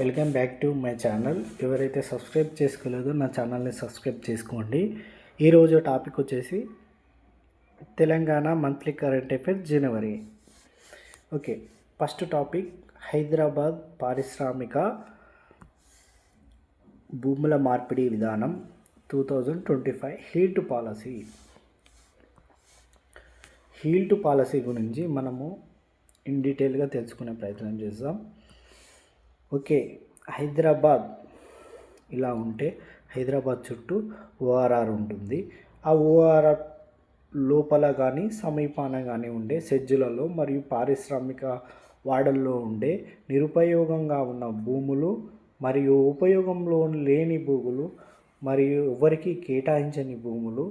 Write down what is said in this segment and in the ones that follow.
Welcome back to my channel. ఎవరైతే subscribe చేసుకోలేదో నా ఛానల్ని సబ్స్క్రైబ్ చేసుకోండి. ఈరోజు టాపిక్ వచ్చేసి Telangana monthly current affairs January. Okay first topic Hyderabad పారిశ్రామిక భూముల మార్పిడి విధానం two thousand twenty five HILT policy. HILT policy గురించి మనము ఇన్ డీటెయిల్గా తెలుసుకునే ప్రయత్నం చేద్దాం. ఓకే హైదరాబాద్. ఇలా ఉంటే హైదరాబాద్ చుట్టూ ఓఆర్ఆర్ ఉంటుంది. ఆ ఓఆర్ఆర్ లోపల కానీ సమీపాన కానీ ఉండే సెజ్జులలో మరియు పారిశ్రామిక వాడల్లో ఉండే నిరుపయోగంగా ఉన్న భూములు మరియు ఉపయోగంలో లేని భూములు మరియు ఎవరికి కేటాయించని భూములు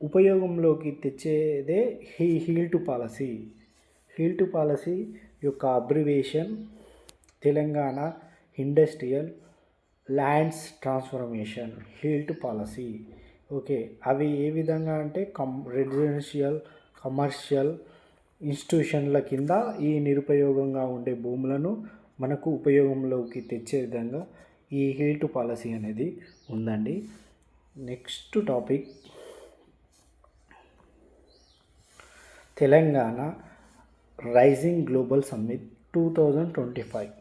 ఉపయోగంలోకి తెచ్చేదే హీ HILT policy. HILT policy యొక్క abbreviation Telangana industrial lands transformation HILT policy. Okay అవి ఏ విధంగా అంటే కమ్ రెసిడెన్షియల్ కమర్షియల్ ఇన్స్టిట్యూషన్ల కింద ఈ నిరుపయోగంగా ఉండే భూములను మనకు ఉపయోగంలోకి తెచ్చే విధంగా ఈ హీల్ట్ పాలసీ అనేది ఉందండి. Next topic. Telangana rising global summit two thousand twenty five.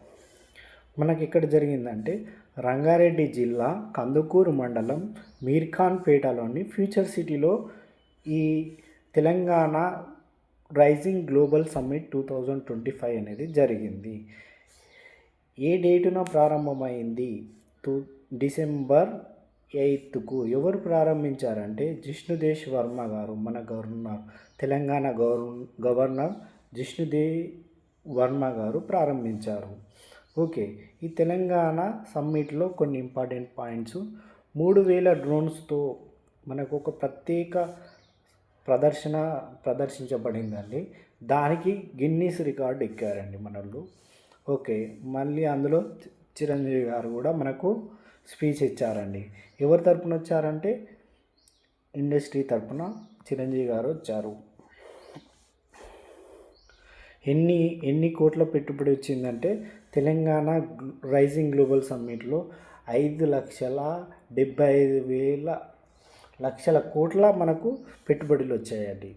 మనకి ఎక్కడ జరిగిందంటే రంగారెడ్డి జిల్లా కందుకూరు మండలం మీర్ఖాన్పేటలోని ఫ్యూచర్ సిటీలో ఈ Telangana rising global summit two thousand twenty five అనేది జరిగింది. ఏ డేటున ప్రారంభమైంది? టూ డిసెంబర్ ఎయిత్కు ఎవరు ప్రారంభించారంటే జిష్ణుదేశ్ వర్మ గారు మన గవర్నర్ తెలంగాణ గవర్ గవర్నర్ జిష్ణుదే వర్మ గారు ప్రారంభించారు. ఓకే. ఈ తెలంగాణ సమ్మిట్లో కొన్ని ఇంపార్టెంట్ పాయింట్స్. మూడు వేల డ్రోన్స్తో మనకు ఒక ప్రత్యేక ప్రదర్శన ప్రదర్శించబడిందండి. దానికి గిన్నీస్ రికార్డు ఎక్కారండి మనళ్ళు. ఓకే. మళ్ళీ అందులో చిరంజీవి గారు కూడా మనకు స్పీచ్ ఇచ్చారండి. ఎవరి తరపున వచ్చారంటే? ఇండస్ట్రీ తరపున చిరంజీవి గారు వచ్చారు. ఎన్ని ఎన్ని కోట్ల పెట్టుబడి వచ్చిందంటే తెలంగాణ రైజింగ్ గ్లోబల్ సమ్మిట్లో ఐదు లక్షల డెబ్బై ఐదు వేల లక్షల కోట్ల మనకు పెట్టుబడులు వచ్చాయండి.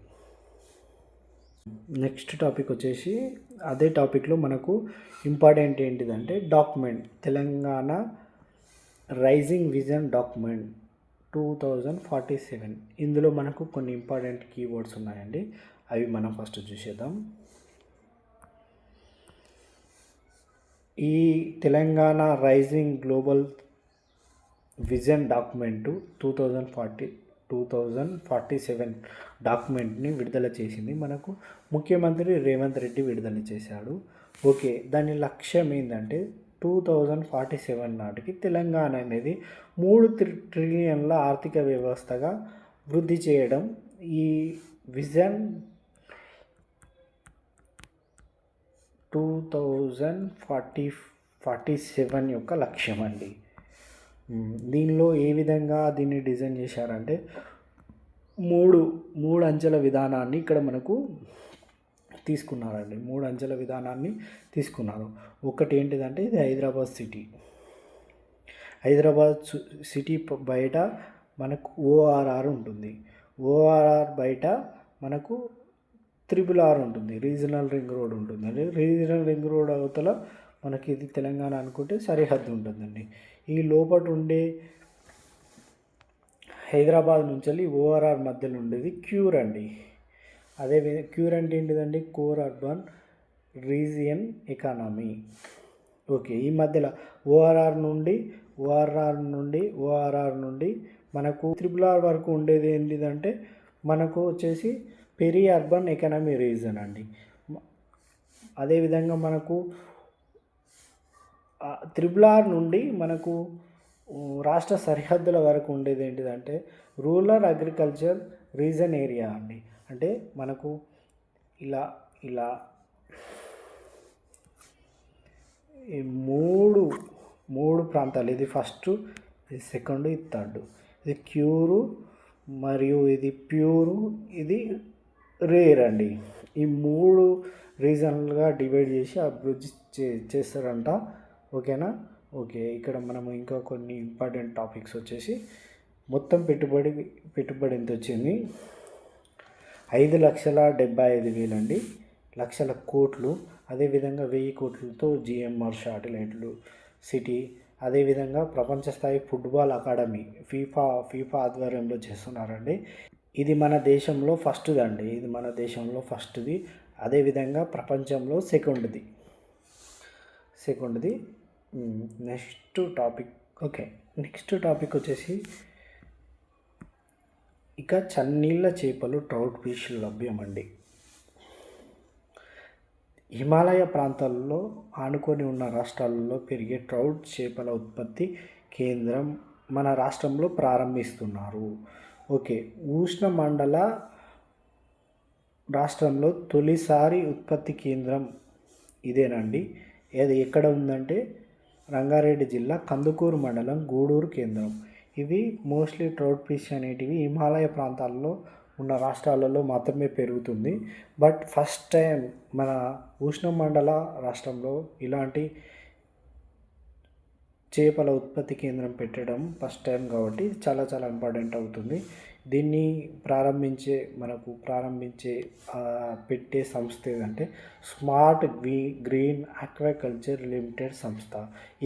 నెక్స్ట్ టాపిక్ వచ్చేసి అదే టాపిక్లో మనకు ఇంపార్టెంట్ ఏంటిదంటే document Telangana rising vision document two thousand forty seven. ఇందులో మనకు కొన్ని ఇంపార్టెంట్ కీవర్డ్స్ ఉన్నాయండి. అవి మనం ఫస్ట్ చూసేద్దాం. ఈ Telangana rising global vision document two thousand forty two thousand forty seven డాక్యుమెంట్ని విడుదల చేసింది. మనకు ముఖ్యమంత్రి రేవంత్ రెడ్డి విడుదల చేశాడు. ఓకే దాని లక్ష్యం ఏంటంటే టూ థౌజండ్ ఫార్టీ సెవెన్ నాటికి తెలంగాణ అనేది మూడు ట్రిలియన్ల ఆర్థిక వ్యవస్థగా వృద్ధి చేయడం. ఈ vision two thousand forty forty seven యొక్క లక్ష్యం అండి దీనిలో ఏ విధంగా దీన్ని డిజైన్ చేశారంటే మూడు మూడు అంచెల విధానాన్ని ఇక్కడ మనకు తీసుకున్నారండి. మూడు అంచెల విధానాన్ని తీసుకున్నారు. ఒకటి ఏంటిదంటే ఇది హైదరాబాద్ సిటీ. హైదరాబాద్ సిటీ బయట మనకు ఓఆర్ఆర్ ఉంటుంది. ఓఆర్ఆర్ బయట మనకు త్రిబుల్ ఆర్ ఉంటుంది రీజనల్ రింగ్ రోడ్ ఉంటుందండి రీజనల్ రింగ్ రోడ్ అవతల మనకి ఇది తెలంగాణ అనుకుంటే సరిహద్దు ఉంటుందండి. ఈ లోపల ఉండే హైదరాబాద్ నుంచి వెళ్ళి ఓఆర్ఆర్ మధ్యలో ఉండేది క్యూర్ అండి. అదే క్యూర్ అంటే ఏంటిదండి? Core urban region economy. Okay ఈ మధ్యలో ఓఆర్ఆర్ నుండి ఓఆర్ఆర్ నుండి ఓఆర్ఆర్ నుండి మనకు త్రిబుల్ ఆర్ వరకు ఉండేది ఏంటిదంటే మనకు వచ్చేసి పెరి అర్బన్ ఎకనమీ రీజన్ అండి. అదేవిధంగా మనకు త్రిబుల్ ఆర్ నుండి మనకు రాష్ట్ర సరిహద్దుల వరకు ఉండేది ఏంటిదంటే రూరల్ అగ్రికల్చర్ రీజన్ ఏరియా అండి. అంటే మనకు ఇలా ఇలా ఈ మూడు మూడు ప్రాంతాలు. ఇది ఫస్ట్ ఇది సెకండ్ ఇది థర్డ్. ఇది క్యూరు మరియు ఇది ప్యూరు. ఇది రేర్ అండి. ఈ మూడు రీజన్లుగా డివైడ్ చేసి అభివృద్ధి చే చేస్తారంట. ఓకేనా? ఓకే ఇక్కడ మనము ఇంకా కొన్ని ఇంపార్టెంట్ టాపిక్స్ వచ్చేసి మొత్తం పెట్టుబడి పెట్టుబడి ఎంత వచ్చింది? ఐదు లక్షల డెబ్బై ఐదు వేలండి. లక్షల కోట్లు. అదేవిధంగా వెయ్యి కోట్లతో జిఎంఆర్ శాటిలైట్లు సిటీ. అదేవిధంగా ప్రపంచ స్థాయి ఫుట్బాల్ అకాడమీ ఫీఫా ఫీఫా ఆధ్వర్యంలో చేస్తున్నారండి. ఇది మన దేశంలో ఫస్ట్ది అండి. ఇది మన దేశంలో ఫస్ట్ది. అదేవిధంగా ప్రపంచంలో సెకండ్ది. సెకండ్ది. Next topic. Okay. Next topic వచ్చేసి ఇక చన్నీళ్ళ చేపలు ట్రౌట్ ఫిష్ లభ్యమండి. హిమాలయ ప్రాంతాల్లో ఆనుకొని ఉన్న రాష్ట్రాల్లో పెరిగే ట్రౌట్ చేపల ఉత్పత్తి కేంద్రం మన రాష్ట్రంలో ప్రారంభిస్తున్నారు. ఓకే. ఉష్ణ మండల రాష్ట్రంలో తొలిసారి ఉత్పత్తి కేంద్రం ఇదేనండి. అది ఎక్కడ ఉందంటే రంగారెడ్డి జిల్లా కందుకూరు మండలం గూడూరు కేంద్రం. ఇవి మోస్ట్లీ ట్రౌట్ ఫిష్ అనేటివి హిమాలయ ప్రాంతాల్లో ఉన్న రాష్ట్రాలలో మాత్రమే పెరుగుతుంది. బట్ ఫస్ట్ టైం మన ఉష్ణమండల రాష్ట్రంలో ఇలాంటి చేపల ఉత్పత్తి కేంద్రం పెట్టడం ఫస్ట్ టైం కాబట్టి చాలా చాలా ఇంపార్టెంట్ అవుతుంది. దీన్ని ప్రారంభించే మనకు ప్రారంభించే పెట్టే సంస్థ ఏదంటే స్మార్ట్ గ్రీ గ్రీన్ ఆక్వాకల్చర్ లిమిటెడ్ సంస్థ.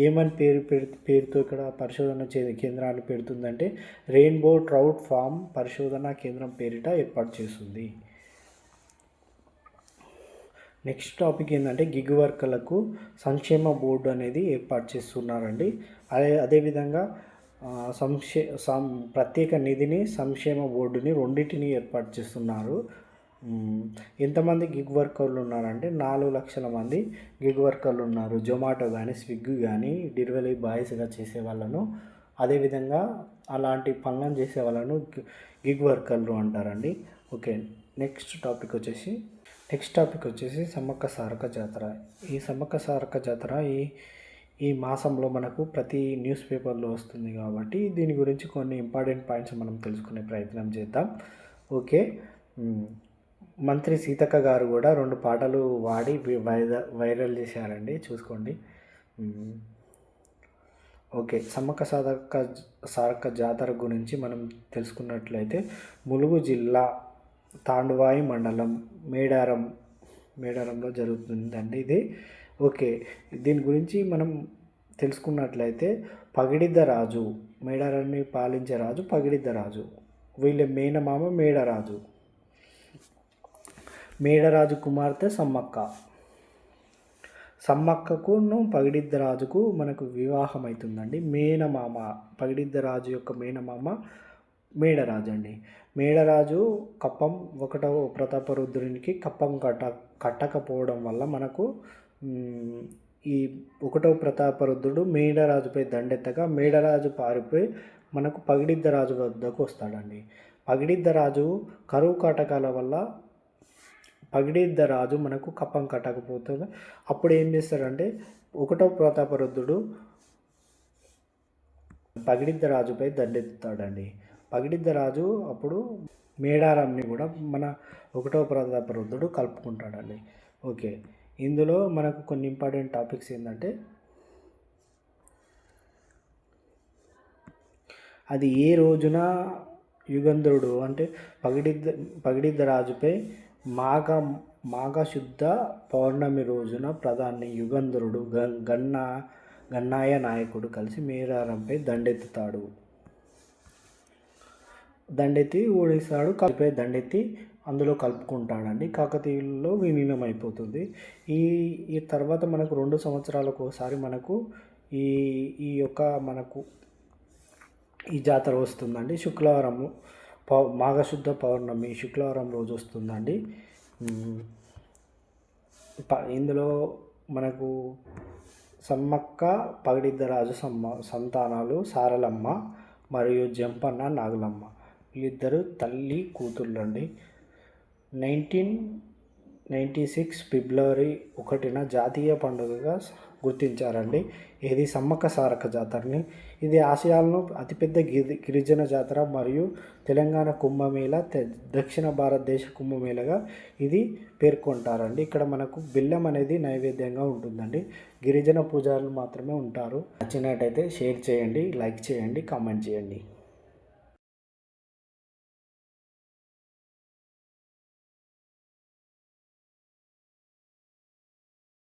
ఏమని పేరు పేరుతో ఇక్కడ పరిశోధన చే కేంద్రాన్ని పెడుతుందంటే రెయిన్బో ట్రౌట్ ఫామ్ పరిశోధన కేంద్రం పేరిట ఏర్పాటు చేస్తుంది. నెక్స్ట్ టాపిక్ ఏంటంటే గిగ్ వర్కర్లకు సంక్షేమ బోర్డు అనేది ఏర్పాటు చేస్తున్నారండి. అదే అదేవిధంగా సంక్షే సం ప్రత్యేక నిధిని సంక్షేమ బోర్డుని రెండింటిని ఏర్పాటు చేస్తున్నారు. ఎంతమంది గిగ్ వర్కర్లు ఉన్నారంటే నాలుగు లక్షల మంది గిగ్ వర్కర్లు ఉన్నారు. జొమాటో కానీ స్విగ్గీ కానీ డెలివరీ బాయ్స్గా చేసే వాళ్ళను అదేవిధంగా అలాంటి పనులను చేసే వాళ్ళను గిగ్ వర్కర్లు అంటారండి. ఓకే నెక్స్ట్ టాపిక్ వచ్చేసి నెక్స్ట్ టాపిక్ వచ్చేసి సమ్మక్క సారక జాతర. ఈ సమ్మక్క సారక జాతర ఈ ఈ మాసంలో మనకు ప్రతి న్యూస్ పేపర్లో వస్తుంది కాబట్టి దీని గురించి కొన్ని ఇంపార్టెంట్ పాయింట్స్ మనం తెలుసుకునే ప్రయత్నం చేద్దాం. ఓకే? మంత్రి సీతక్క గారు కూడా రెండు పాటలు వాడి వైరల్ చేశారండి. చూసుకోండి. ఓకే. సమ్మక్క సారక సారక జాతర గురించి మనం తెలుసుకున్నట్లయితే ములుగు జిల్లా తాండువాయి మండలం మేడారం మేడారంలో జరుగుతుందండి ఇది. ఓకే దీని గురించి మనం తెలుసుకున్నట్లయితే పగిడిద్ద రాజు మేడారాన్ని పాలించే రాజు పగిడిద్ద రాజు వీళ్ళ మేనమామ మేడరాజు. మేడరాజు కుమార్తె సమ్మక్క. సమ్మక్కకును పగిడిద్ద రాజుకు మనకు వివాహం అవుతుందండి మేనమామ పగిడిద్ద రాజు యొక్క మేనమామ మేడరాజు అండి మేడరాజు కప్పం ఒకటవ ప్రతాపరుద్రునికి కప్పం కట్ట కట్టకపోవడం వల్ల మనకు ఈ ఒకటవ ప్రతాపరుద్రుడు మేడరాజుపై దండెత్తగా మేడరాజు పారిపోయి మనకు పగిడిద్ద రాజు వద్దకు వస్తాడండి. పగిడిద్ద రాజు కరువు కాటకాల వల్ల పగిడిద్ద రాజు మనకు కప్పం కట్టకపోతుంది అప్పుడు ఏం చేస్తాడంటే ఒకటో ప్రతాపరుద్రుడు పగిడిద్ద రాజుపై దండెత్తుతాడండి. పగిడిద్ద రాజు అప్పుడు మేడారంని కూడా మన ఒకటవ ప్రతాపరుద్రుడు కలుపుకుంటాడండి. ఓకే. ఇందులో మనకు కొన్ని ఇంపార్టెంట్ టాపిక్స్ ఏంటంటే అది ఏ రోజున యుగంధ్రుడు అంటే పగిడిద్ద పగిడిద్ద రాజుపై మాఘ మాఘశుద్ధ పౌర్ణమి రోజున ప్రధాని యుగంధరుడు గన్న గన్నాయ నాయకుడు కలిసి మేడారంపై దండెత్తుతాడు. దండెత్తి ఓడిస్తాడు కలిపే దండెత్తి అందులో కలుపుకుంటాడండి. కాకతీయుల్లో విలీనం అయిపోతుంది. ఈ ఈ తర్వాత మనకు రెండు సంవత్సరాలకు ఒకసారి మనకు ఈ ఈ యొక్క మనకు ఈ జాతర వస్తుందండి. శుక్రవారము పౌ మాఘశుద్ధ పౌర్ణమి శుక్రవారం రోజు వస్తుందండి. ఇందులో మనకు సమ్మక్క పగడిద్దరాజు సమ్మ సంతానాలు సారలమ్మ మరియు జంపన్న నాగులమ్మ. వీళ్ళిద్దరు తల్లి కూతుళ్ళండి నైన్టీన్ నైంటీ సిక్స్ ఫిబ్రవరి ఒకటిన జాతీయ పండుగగా గుర్తించారండి. ఇది సమ్మక్క సారక జాతరని. ఇది ఆసియాలో అతిపెద్ద గిరి గిరిజన జాతర మరియు తెలంగాణ కుంభమేళ తె- దక్షిణ భారతదేశ కుంభమేళగా ఇది పేర్కొంటారండి. ఇక్కడ మనకు బిల్లం అనేది నైవేద్యంగా ఉంటుందండి. గిరిజన పూజారులు మాత్రమే ఉంటారు. నచ్చినట్టయితే షేర్ చేయండి లైక్ చేయండి కామెంట్ చేయండి.